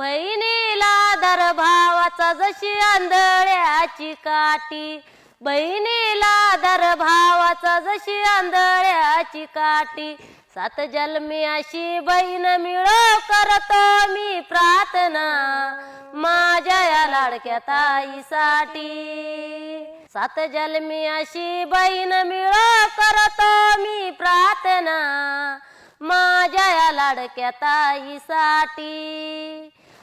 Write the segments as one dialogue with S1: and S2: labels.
S1: बहिणीला दर भावाचा जशी आंधळ्याची काठी. बहिणीला दर भावाचा जशी आंधळ्याची काठी. सात जन्मी अशी बहीण मिळो करतो मी प्रार्थना. माझ्या या लाडक्या ताईसाठी. सात जन्मी अशी बहीण मिळो करतो मी प्रार्थना. माझ्या या लाडक्या ताईसाठी.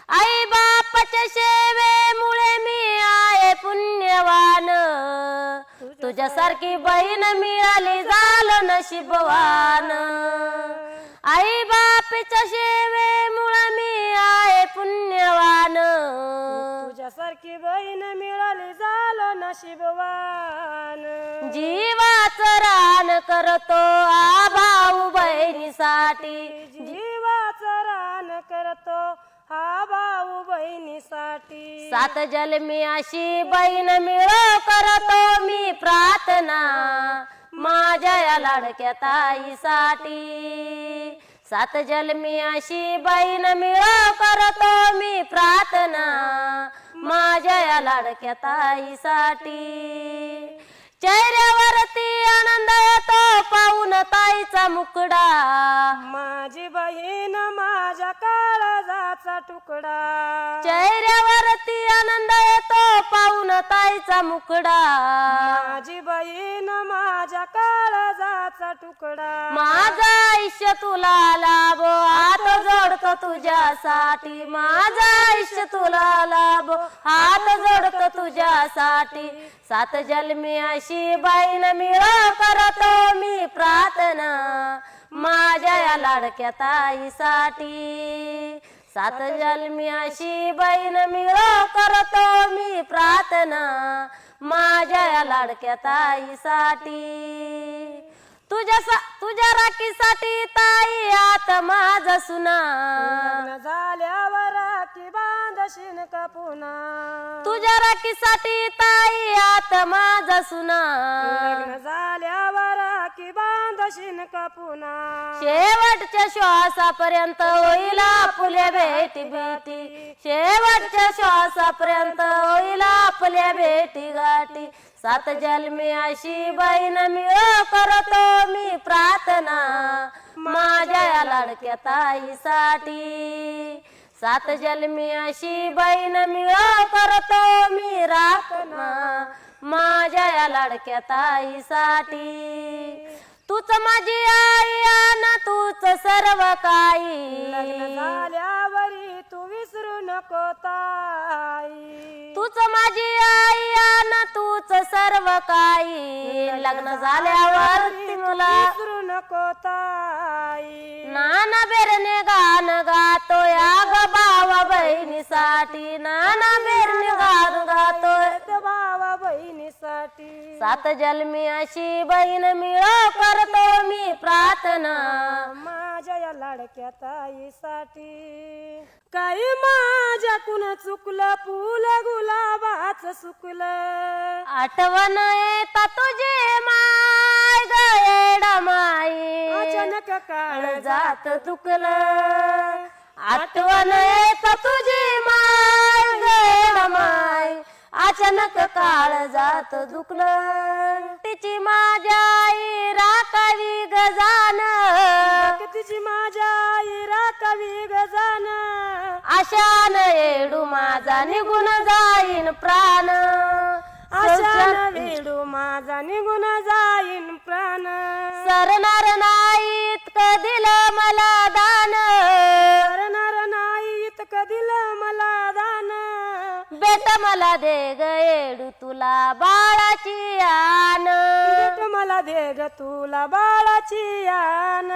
S1: आई बापाच्या सेवेमुळे मी आहे पुण्यवान. तुझ्यासारखी बहीण मिळाली झालं नशीबवान. आई बापाच्या सेवेमुळे मी आहे पुण्यवान.
S2: तुझ्यासारखी बहीण मिळाली झालं नशीबवान.
S1: जीवाचं रान करतो आभाऊ बहिणीसाठी.
S2: जीवाचं रान करतो हा भाऊ बहिणीसाठी.
S1: सात जन्मी अशी बहीण मिळो करतो मी प्रार्थना. माझ्या या लाडक्या ताईसाठी. सात जन्मी अशी बहीण मिळो करतो मी प्रार्थना. माझ्या या लाडक्या ताईसाठी. चेहऱ्यावरती आनंद येतो पाहून ताईचा मुकडा.
S2: माझी बहीण तुकडा.
S1: चेहऱ्यावरती आनंद येतो पाहून ताईचा मुकडा.
S2: माझी बहीण माझ्या काळजाचा तुकडा.
S1: माझा आयुष्य तुला लाभो हात जोडतो तुझ्यासाठी. माझा आयुष्य तुला लाभो हात जोडतो तुझ्यासाठी. सात जन्मी अशी बहीण मिळो करतो मी प्रार्थना. माझ्या या लाडक्या ताईसाठी. सात जन्मी अशी बहीण मिळो करतो मी प्रार्थना. माझ्या लाडक्या ताईसाठी. तुझ्या सा- तुझ्या राखीसाठी ताई आता माझा सुना.
S2: झाल्यावर की बांधशीन का पुन्हा?
S1: तुझ्या राखीसाठी ताई आता माझा सुना.
S2: झाल्यावर की बांधशीन का पुन्हा?
S1: शेवटच्या श्वासापर्यंत होईल आपल्या भेटी भेटी. शेवटच्या श्वासापर्यंत होईल आपल्या भेटी गाठी. सात जन्मी अशी बहीण मिळो करतो मी प्रार्थना. माझ्या या लाडक्या ताईसाठी. सात जन्मी अशी बहीण मिळो करतो मी राखना माझ्या या लाडक्या ताईसाठी. तूच माझी आई ना तूच सर्व काही.
S2: ताई
S1: तूच माझी आई ना तूच सर्व काही. लग्न झाल्यावर मुला
S2: विसरू नको ताई
S1: नाना बेरने गाण गातो या ग भावा बहिणीसाठी. नाना बेरने गाण गातोय.
S2: त्या भावा बहिणीसाठी.
S1: सात जन्मी अशी बहीण मिळो करतो मी प्रार्थना.
S2: माझ्या या लाडक्या ताईसाठी. काही माझ्याकून चुकलं फुल गुलाबाच सुकलं.
S1: आठवण येता तुझे माय गयड माई.
S2: अचानक काळ
S1: जात दुखलं. आठवण येता तुझी माय गयड माय अचानक काळ जात दुखलं. तिची माझ्या आई राखावी गजान आशान येडू माझा निघून जाईन प्राण.
S2: आशान वेडू माझा निघून जाईन प्राण.
S1: सरणार नाहीत दिलं मला दान.
S2: करणार नाही इतकं दिलं मला दान.
S1: बेट मला दे ग येडू तुला बाळाची आन
S2: भेट मला दे ग तुला बाळाची यान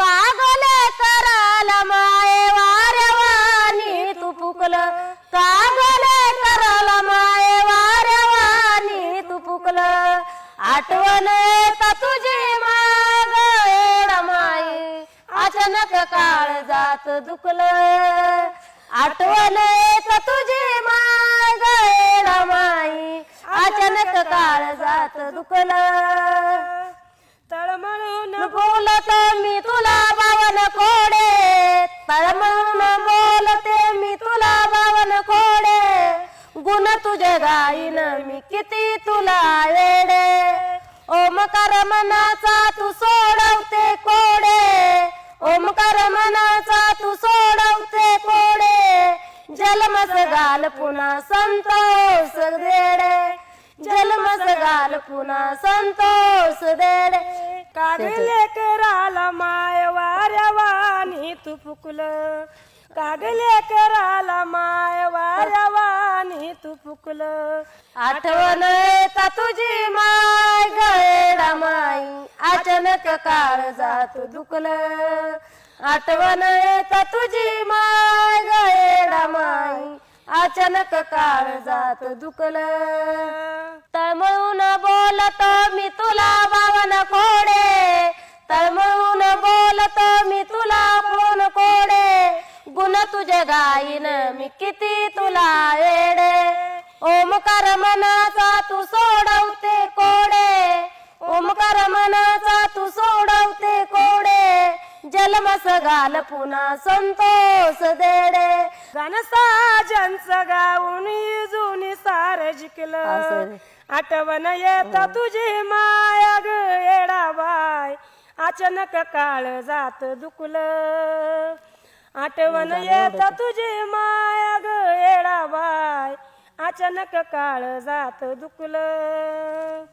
S1: कागले कराला माये वाऱ्यावानी तू फुकलं कागले कराला माये वाऱ्यावानी तू फुकलं? आठवण येता तुझी माग माई अचानक काळ जात दुखलं. आठवण येता तुझी माग माई अचानक काळ जात दुखलं.
S2: तळमळून
S1: बोलत मी तुला बावन किती तुला येडे ओमकार मनाचा तू सोडवते कोडे? ओमकार मनाचा तू सोडवते कोडे? जलमस गाल पुन्हा संतोष देडे. जलमस गाल पुन्हा संतोष देडे.
S2: काढले कराला माय वाऱ्या वाणी तू फुकलं. कागले कराला माय वाऱ्या तू फुकल.
S1: आठवण येता तुझी माय गळेडा माई. अचानक काळ जात दुखल. आठवण येता तुझी माय गळेडा माई. अचानक काळ जात दुखल. तळमळून बोलत मी तुला बावन कोडे. तळमळून बोलत मी तुला कोण कोडे. गुण तुझे गाईन. मी किती तुला वेडे ओमकार मनाचा तू सोडवते कोडे. ओमकार मनाचा तू सोडवते कोडे. जलमस घाल पुन्हा संतोष देडे.
S2: गाणं साजनचं गाऊन जुनी सार जिकलं. आठवण येत तुझी माया ग येडाबाय अचानक काळ जात दुखलं आठवण येत तुझी माया ग येडाबाय अचानक काळ जात दुखलं.